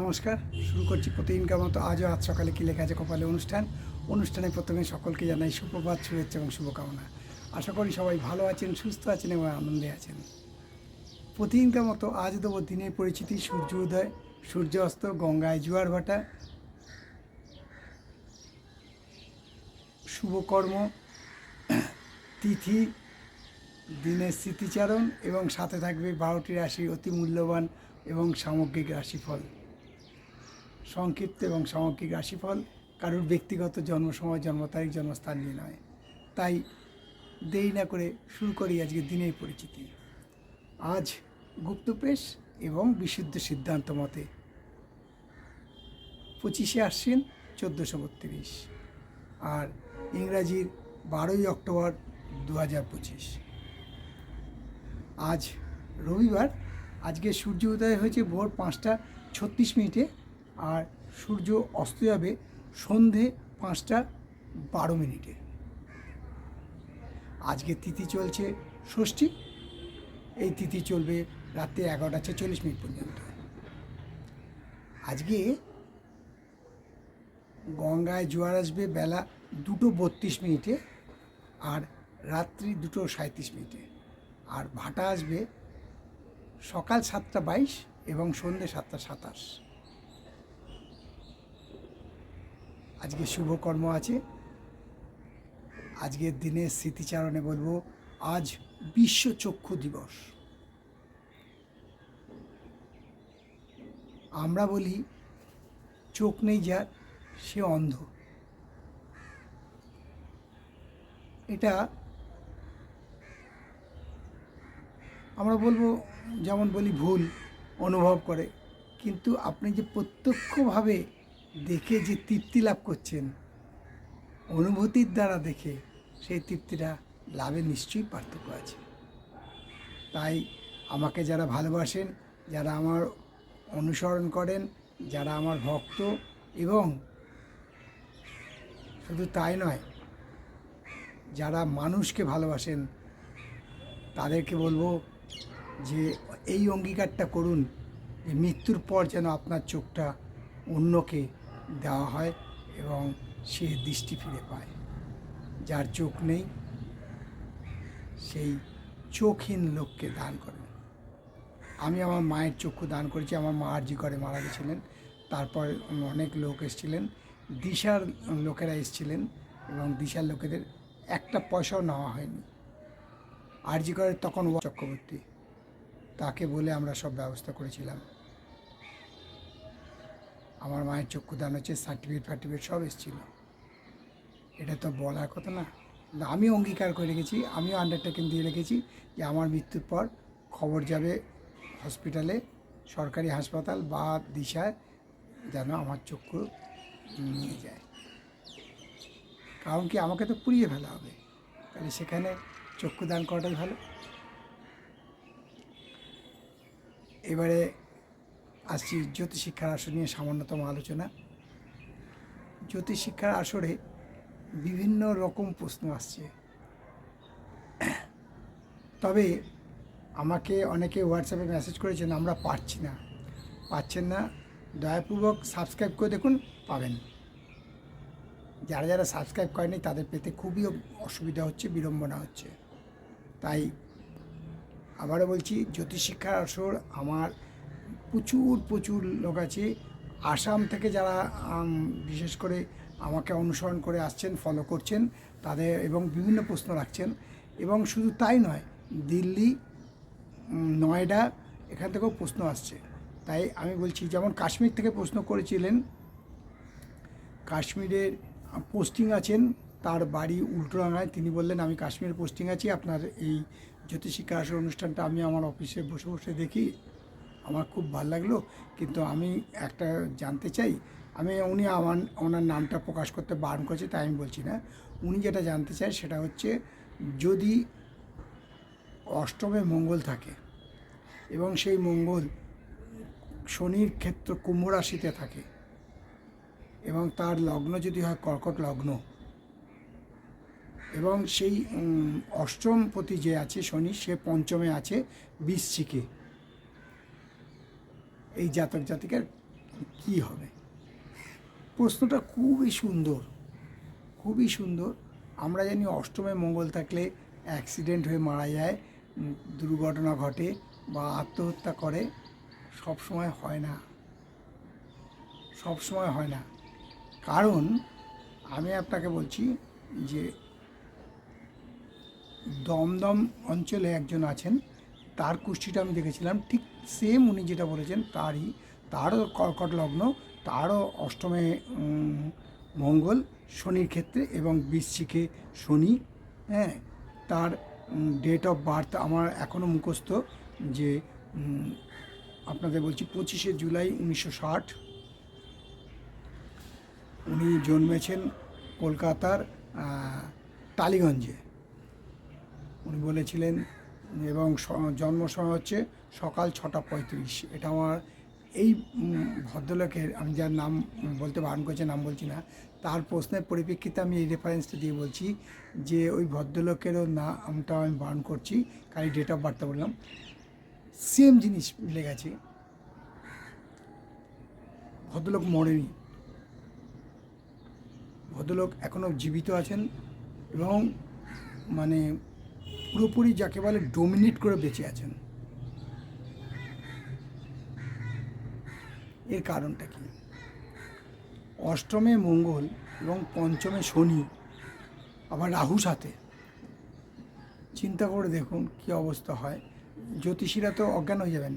নমস্কার, শুরু করছি প্রতিদিনকার মতো আজও আজ সকালে কী লেখা আছে কপালে অনুষ্ঠান। অনুষ্ঠানে প্রথমে সকলকে জানাই সুপ্রভাত, শুভেচ্ছা এবং শুভকামনা। আশা করি সবাই ভালো আছেন, সুস্থ আছেন এবং আনন্দে আছেন। প্রতিদিনকার মতো আজ দেবো দিনের পরিচিতি, সূর্য উদয়, সূর্য অস্ত, গঙ্গায় জোয়ার ভাটা, শুভকর্ম, তিথি, দিনের স্মৃতিচারণ এবং সাথে থাকবে বারোটি রাশি অতি মূল্যবান এবং সামগ্রিক রাশিফল। সংক্ষিপ্ত এবং সামগ্রিক রাশিফল কারোর ব্যক্তিগত জন্ম সময় জন্ম তারিখ জন্মস্থান নিয়ে নয়। তাই দেরি না করে শুরু করি আজকে দিনের পরিচিতি। আজ গুপ্তপ্রেস এবং বিশুদ্ধ সিদ্ধান্ত মতে পঁচিশে আশ্বিন চোদ্দোশো বত্রিশ আর ইংরাজির বারোই অক্টোবর দু হাজার পঁচিশ। আজ রবিবার, আজকে সূর্য উদয় হয়েছে ভোর পাঁচটা ছত্রিশ মিনিটে আর সূর্য অস্ত যাবে সন্ধে পাঁচটা বারো মিনিটে। আজকে তিথি চলছে ষষ্ঠী। এই তিথি চলবে রাত্রে এগারোটা ছেচল্লিশ মিনিট পর্যন্ত। আজকে গঙ্গায় জোয়ার আসবে বেলা দুটো বত্রিশ মিনিটে আর রাত্রি দুটো সাঁত্রিশ মিনিটে। আর ভাটা আসবে সকাল সাতটা বাইশ এবং সন্ধ্যে সাতটা সাতাশ। আজকে শুভকর্ম আছে। আজকের দিনে স্মৃতিচারণে বলব, আজ বিশ্ব চক্ষু দিবস। আমরা বলি, চোখ নেই যার, সে অন্ধ। এটা আমরা বলব, যেমন বলি ভুল, অনুভব করে। কিন্তু আপনি যে প্রত্যক্ষভাবে দেখে যে তৃপ্তি লাভ করছেন, অনুভূতির দ্বারা দেখে সেই তৃপ্তিটা লাভে নিশ্চয়ই পার্থক্য আছে। তাই আমাকে যারা ভালোবাসেন, যারা আমার অনুসরণ করেন, যারা আমার ভক্ত এবং শুধু তাই নয়, যারা মানুষকে ভালোবাসেন, তাদেরকে বলব যে এই অঙ্গীকারটা করুন যে মৃত্যুর পর যেন আপনার চোখটা অন্যকে দেওয়া হয় এবং সে দৃষ্টি ফিরে পায়। যার চোখ নেই, সেই চোখহীন লোককে দান করেন আমি আমার মায়ের চক্ষু দান করেছি, আমার মা আর্জি করে মারা গেছিলেন। তারপর অনেক লোক এসেছিলেন, দিশার লোকেরা এসেছিলেন এবং দিশার লোকেদের একটা পয়সাও নেওয়া হয়নি। আরজি করে তখন চক্রবর্তী, তাকে বলে আমরা সব ব্যবস্থা করেছিলাম। আমার মায়ের চক্ষুদান হচ্ছে সার্টিফিকেট ফার্টিফিকেট সব এসেছিল। এটা তো বলার কথা না। আমি অঙ্গীকার করে রেখেছি, আমিও আন্ডারটেকিং দিয়ে রেখেছি যে আমার মৃত্যুর পর খবর যাবে হসপিটালে সরকারি হাসপাতাল বা দিশায় যেন আমার চক্ষু নিয়ে যায়। কারণ কি আমাকে তো পুড়িয়ে ফেলা হবে। তাহলে সেখানে চক্ষুদান করাটাই ভালো। এবারে আসছি জ্যোতিষিক্ষার আসর নিয়ে সামান্যতম আলোচনা। জ্যোতিষিক্ষার আসরে বিভিন্ন রকম প্রশ্ন আসছে। তবে আমাকে অনেকে হোয়াটসঅ্যাপে মেসেজ করেছেন, আমরা পারছি না। পাচ্ছেন না, দয়াপূর্বক সাবস্ক্রাইব করে দেখুন, পাবেন। যারা যারা সাবস্ক্রাইব করেনি তাদের পেতে খুবই অসুবিধা হচ্ছে, বিড়ম্বনা হচ্ছে। তাই আবারও বলছি জ্যোতিষিক্ষার আসর আমার প্রচুর প্রচুর লোক আছে। আসাম থেকে যারা বিশেষ করে আমাকে অনুসরণ করে আসছেন ফলো করছেন, তাদের এবং বিভিন্ন প্রশ্ন রাখছেন। এবং শুধু তাই নয়, দিল্লি নয়ডা, এখান থেকেও প্রশ্ন আসছে। তাই আমি বলছি, যেমন কাশ্মীর থেকে প্রশ্ন করেছিলেন, কাশ্মীরের পোস্টিং আছেন, তার বাড়ি উল্টোডাঙায় তিনি বললেন, আমি কাশ্মীরে পোস্টিং আছি, আপনার এই জ্যোতিষিক্ষা আসর অনুষ্ঠানটা আমি আমার অফিসে বসে বসে দেখি। আমার খুব ভালো লাগল। কিন্তু আমি একটা জানতে চাই আমি উনি আমার ওনার নামটা প্রকাশ করতে বারণ করেছে তাই আমি বলছি না। উনি যেটা জানতে চায় সেটা হচ্ছে যদি অষ্টমে মঙ্গল থাকে এবং সেই মঙ্গল শনির ক্ষেত্র কুম্ভ রাশিতে থাকে এবং তার লগ্ন যদি হয় কর্কট লগ্ন এবং সেই উম, অষ্টম পতি যে আছে শনি সে পঞ্চমে আছে বৃশ্চিকে এই জাতক জাতিকার কি হবে? প্রশ্নটা খুবই সুন্দর খুবই সুন্দর। আমরা জানি অষ্টমে মঙ্গল থাকলে অ্যাক্সিডেন্ট হয়ে মারা যায় দুর্ঘটনা ঘটে বা আত্মহত্যা করে। সব সময় হয় না, সব সময় হয় না। কারণ আমি আপনাকে বলছি যে দমদম অঞ্চলে একজন আছেন তার কুষ্টিটা আমি দেখেছিলাম, ঠিক সেম উনি যেটা বলেছেন তারই, তারও কর্কট লগ্ন, তারও অষ্টমে মঙ্গল, শনির ক্ষেত্রে এবং বৃশ্চিকে শনি হ্যাঁ তার ডেট অফ বার্থ আমার এখনও মুখস্থ যে আপনাদের বলছি পঁচিশে জুলাই উনিশশো ষাট। উনি জন্মেছেন কলকাতার টালিগঞ্জে। উনি বলেছিলেন এবং জন্ম সময় হচ্ছে সকাল ছটা পঁয়ত্রিশ। এটা আমার এই ভদ্রলোকের আমি যার নাম বলতে বারণ করছে, নাম বলছি না, তার প্রশ্নের পরিপ্রেক্ষিতে আমি এই রেফারেন্সটা দিয়ে বলছি যে ওই ভদ্রলোকেরও নামটা আমি বারণ করছি, কারণ ডেট অফ বার্থটা বললাম। সেম জিনিস মিলে গেছে। ভদ্রলোক মরেনি। ভদ্রলোক এখনও জীবিত আছেন এবং মানে পুরোপুরি যাকে বলে ডোমিনেট করে বেঁচে আছেন। এর কারণটা কি? অষ্টমে মঙ্গল এবং পঞ্চমে শনি, আবার রাহু সাথে। চিন্তা করে দেখুন কি অবস্থা হয়। জ্যোতিষীরা তো অজ্ঞান হয়ে যাবেন।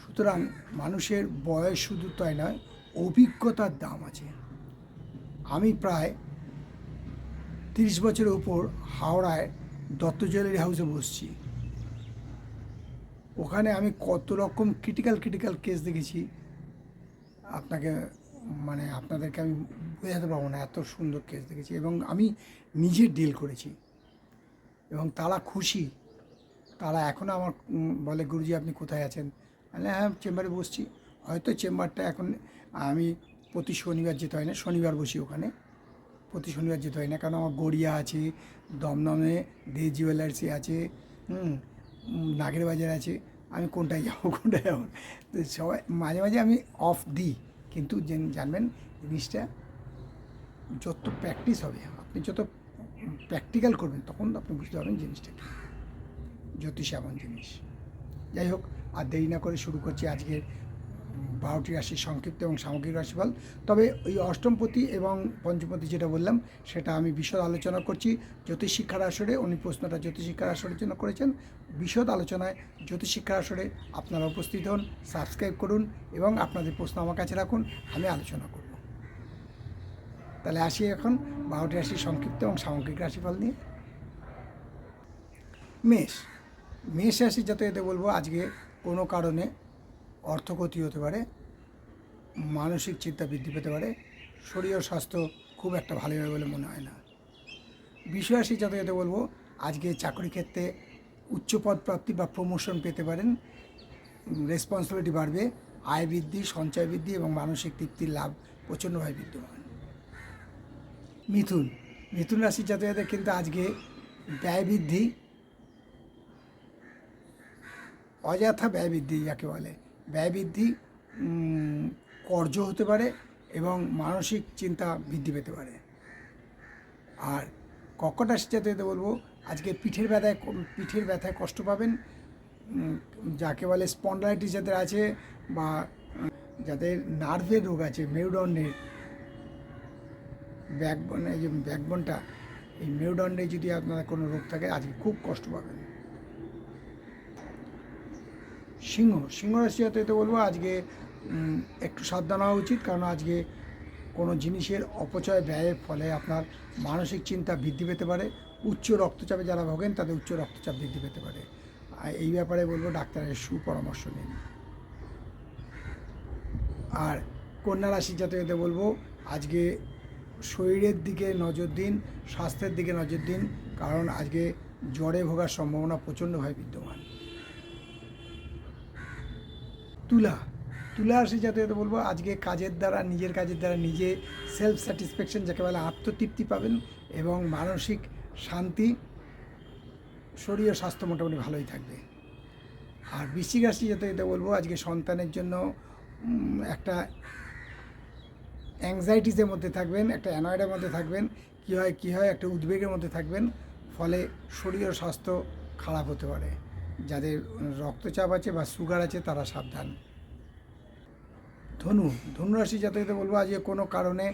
সুতরাং মানুষের বয়স শুধু তাই নয়, অভিজ্ঞতার দাম আছে। আমি প্রায় তিরিশ বছরের উপর হাওড়ায় দত্ত জুয়েলারি হাউসে বসছি। ওখানে আমি কত রকম ক্রিটিক্যাল ক্রিটিক্যাল কেস দেখেছি। আপনাকে মানে আপনাদেরকে আমি বোঝাতে পারব না, এত সুন্দর কেস দেখেছি এবং আমি নিজে ডিল করেছি। এবং তারা খুশি। তারা এখনও আমার বলে, গুরুজি, আপনি কোথায় আছেন? আমি হ্যাঁ চেম্বারে বসছি। হয়তো চেম্বারটা এখন আমি প্রতি শনিবার যেতে হয় না, শনিবার বসি ওখানে। প্রতি শনিবার যেতে হয় না। কারণ আমার গড়িয়া আছে, দমদমে দে জুয়েলার্সি আছে নাগের বাজার আছে। আমি কোনটায় যাব কোনটায় যাব তো সবাই, মাঝে মাঝে আমি অফ দিই। কিন্তু জানবেন, জিনিসটা যত প্র্যাকটিস হবে, আপনি যত প্র্যাকটিক্যাল করবেন, তখন আপনি বুঝতে পারবেন জিনিসটা কী। জ্যোতিষ এমন জিনিস। যাই হোক, আর দেরি না করে শুরু করছি আজকের বারোটি রাশির সংক্ষিপ্ত এবং সামগ্রিক রাশিফল। তবে ওই অষ্টমপতি এবং পঞ্চমপতি যেটা বললাম, সেটা আমি বিশদ আলোচনা করছি। জ্যোতিষ শিক্ষার আসরে উনি প্রশ্নটা জ্যোতিষ শিক্ষার আসরের জন্য করেছেন। বিশদ আলোচনায় জ্যোতিষ শিক্ষার আসরে আপনারা উপস্থিত হন, সাবস্ক্রাইব করুন এবং আপনাদের প্রশ্ন আমার কাছে রাখুন, আমি আলোচনা করব। তাহলে আসি এখন বারোটি রাশির সংক্ষিপ্ত এবং সামগ্রিক রাশিফল নিয়ে। মেষ। মেষ রাশি যাতে এতে বলব, আজকে কোনো কারণে অর্থক্ষতি হতে পারে, মানসিক চিন্তা বৃদ্ধি পেতে পারে, শরীর স্বাস্থ্য খুব একটা ভালো হবে বলে মনে হয় না। বিষয়াসী যাতে এতে বলব, আজকে চাকরি ক্ষেত্রে উচ্চ পদ প্রাপ্তি বা প্রমোশন পেতে পারেন রেসপন্সিবিলিটি বাড়বে, আয় বৃদ্ধি, সঞ্চয় বৃদ্ধি এবং মানসিক তৃপ্তির লাভ প্রচণ্ডভাবে বিদ্যমান। মিথুন মিথুন রাশির জাতকদের কিন্তু আজকে ব্যয় বৃদ্ধি, অযথা ব্যয় বৃদ্ধি যাকে বলে ব্যয় বৃদ্ধি কর্য হতে পারে এবং মানসিক চিন্তা বৃদ্ধি পেতে পারে। আর কর্কট রাশি জাতকদের বলব, আজকে পিঠের ব্যথায় পিঠের ব্যথায় কষ্ট পাবেন যাকে বলে স্পন্ডালাইটিস যাদের আছে বা যাদের নার্ভের রোগ আছে, মেরুদণ্ডের ব্যাকবোন এই যে ব্যাকবোনটা এই মেরুদণ্ডে যদি আপনার কোনো রোগ থাকে, আজকে খুব কষ্ট পাবেন। সিংহ সিংহ রাশি যাতে বলব আজকে একটু সাবধান হওয়া উচিত, কারণ আজকে কোনো জিনিসের অপচয় ব্যয়ের ফলে আপনার মানসিক চিন্তা বৃদ্ধি পেতে পারে, উচ্চ রক্তচাপে যারা ভোগেন তাদের উচ্চ রক্তচাপ বৃদ্ধি পেতে পারে। এই ব্যাপারে বলব ডাক্তারের সুপরামর্শ নিন। আর কন্যা রাশি জাতকদের বলব আজকে শরীরের দিকে নজর দিন, স্বাস্থ্যের দিকে নজর দিন, কারণ আজকে জ্বরে ভোগার সম্ভাবনা প্রচণ্ডভাবে বিদ্যমান। তুলা। তুলা রাশি জাতকদের বলব, আজকে কাজের দ্বারা, নিজের কাজের দ্বারা নিজে সেলফ স্যাটিসফ্যাকশন যাকে বলে আত্মতৃপ্তি পাবেন এবং মানসিক শান্তি, শরীর স্বাস্থ্য মোটামুটি ভালোই থাকবে। আর বৃশ্চিক রাশি যাতে এটা বলব, আজকে সন্তানের জন্য একটা অ্যাংজাইটিসের মধ্যে থাকবেন, একটা অ্যানয়েডের মধ্যে থাকবেন, কী হয় কী হয়, একটা উদ্বেগের মধ্যে থাকবেন, ফলে শরীর স্বাস্থ্য খারাপ হতে পারে। যাদের রক্তচাপ আছে বা সুগার আছে, তারা সাবধান। ধনু, ধনুরাশি জাতকদের বলব, আজকে কোনো কারণে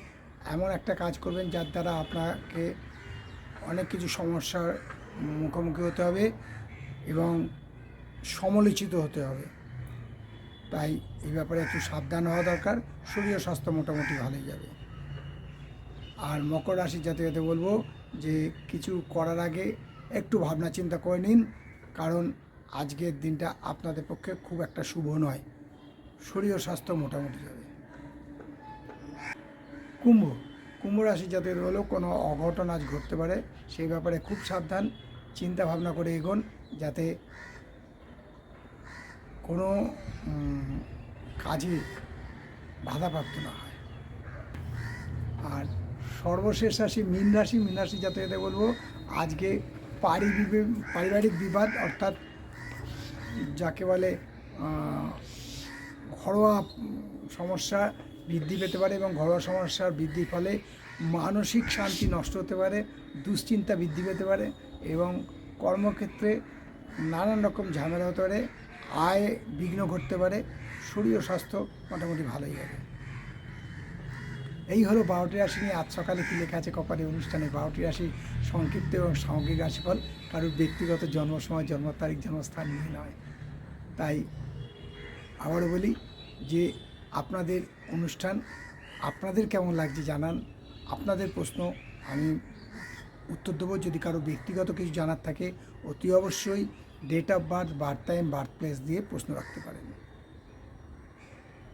এমন একটা কাজ করবেন যার দ্বারা আপনাকে অনেক কিছু সমস্যার মুখোমুখি হতে হবে এবং সমালোচিত হতে হবে। তাই এই ব্যাপারে একটু সাবধান হওয়া দরকার, শরীর স্বাস্থ্য মোটামুটি ভালোই যাবে। আর মকর রাশির জাতকদের বলব যে, কিছু করার আগে একটু ভাবনা চিন্তা করে নিন, কারণ আজকের দিনটা আপনাদের পক্ষে খুব একটা শুভ নয়। শরীর স্বাস্থ্য মোটামুটি যাবে। কুম্ভ। কুম্ভ রাশি যাদের হলেও কোনো অঘটন আজ ঘটতে পারে। সেই ব্যাপারে খুব সাবধান, চিন্তা ভাবনা করে এগোন যাতে কোনো কাজে বাধাপ্রাপ্ত না হয়। আর সর্বশেষ রাশি মীন রাশি। মীন রাশি যাতে বলব, আজকে পারি পারিবারিক বিবাদ অর্থাৎ যাকে বলে ঘরোয়া সমস্যা বৃদ্ধি পেতে পারে এবং ঘরোয়া সমস্যার বৃদ্ধির ফলে মানসিক শান্তি নষ্ট হতে পারে, দুশ্চিন্তা বৃদ্ধি পেতে পারে এবং কর্মক্ষেত্রে নানান রকম ঝামেলা হতে পারে, আয় বিঘ্ন ঘটতে পারে, শরীর ও স্বাস্থ্য মোটামুটি ভালোই হবে। এই হলো বারোটি রাশি নিয়ে আজ সকালে কী লেখা আছে কপালে অনুষ্ঠানে। বারোটি রাশি সংক্ষিপ্ত এবং সামগ্রিক রাশিফল কারোর ব্যক্তিগত জন্ম সময় জন্ম তারিখ জন্মস্থান নিয়ে নয়। তাই আবারও বলি যে আপনাদের অনুষ্ঠান, আপনাদের কেমন লাগছে জানান। আপনাদের প্রশ্ন আমি উত্তর দেবো। যদি কারও ব্যক্তিগত কিছু জানার থাকে, অতি অবশ্যই date of birth birth time birth place দিয়ে প্রশ্ন রাখতে পারেন।